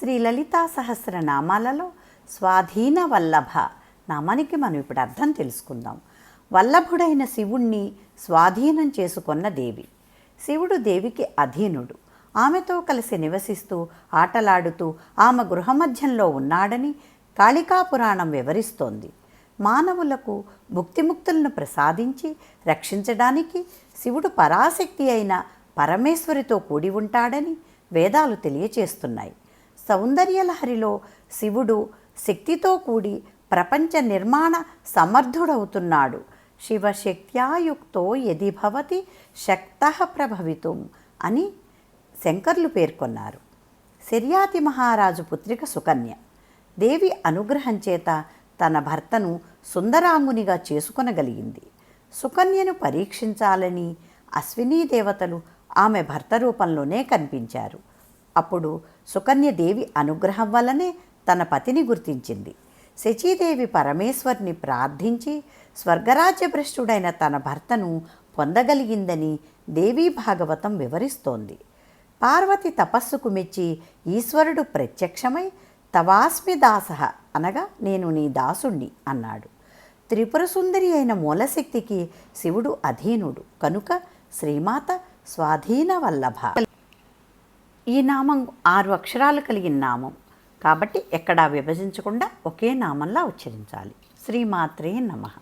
శ్రీ లలితా సహస్రనామాలలో స్వాధీన వల్లభ నామానికి మనం ఇప్పుడు అర్థం తెలుసుకుందాం. వల్లభుడైన శివుణ్ణి స్వాధీనం చేసుకొన్న దేవి. శివుడు దేవికి అధీనుడు. ఆమెతో కలిసి నివసిస్తూ ఆటలాడుతూ ఆమె గృహమధ్యంలో ఉన్నాడని కాళికాపురాణం వివరిస్తోంది. మానవులకు భుక్తిముక్తులను ప్రసాదించి రక్షించడానికి శివుడు పరాశక్తి అయిన పరమేశ్వరితో కూడి ఉంటాడని వేదాలు తెలియచేస్తున్నాయి. సౌందర్యలహరిలో శివుడు శక్తితో కూడి ప్రపంచ నిర్మాణ సమర్థుడవుతున్నాడు. శివశక్త్యాయుక్తో యది భవతి శక్త ప్రభవితం అని శంకర్లు పేర్కొన్నారు. శర్యాతి మహారాజు పుత్రిక సుకన్య దేవి అనుగ్రహం చేత తన భర్తను సుందరాంగునిగా చేసుకొనగలిగింది. సుకన్యను పరీక్షించాలని అశ్వినీ దేవతలు ఆమె భర్త రూపంలోనే కనిపించారు. అప్పుడు సుకన్య దేవి అనుగ్రహం వల్లనే తన పతిని గుర్తించింది. శచీదేవి పరమేశ్వర్ని ప్రార్థించి స్వర్గరాజ్యభ్రష్టుడైన తన భర్తను పొందగలిగిందని దేవీ భాగవతం వివరిస్తోంది. పార్వతి తపస్సుకు మెచ్చి ఈశ్వరుడు ప్రత్యక్షమై తవాస్మి దాస అనగా నేను నీ దాసుణ్ణి అన్నాడు. త్రిపుర సుందరి అయిన మూలశక్తికి శివుడు అధీనుడు. కనుక శ్రీమాత స్వాధీన వల్లభ. ఈ నామం ఆరు అక్షరాలు కలిగిన నామం. కాబట్టి ఎక్కడా విభజించకుండా ఒకే నామంలా ఉచ్చరించాలి. శ్రీమాత్రే నమః.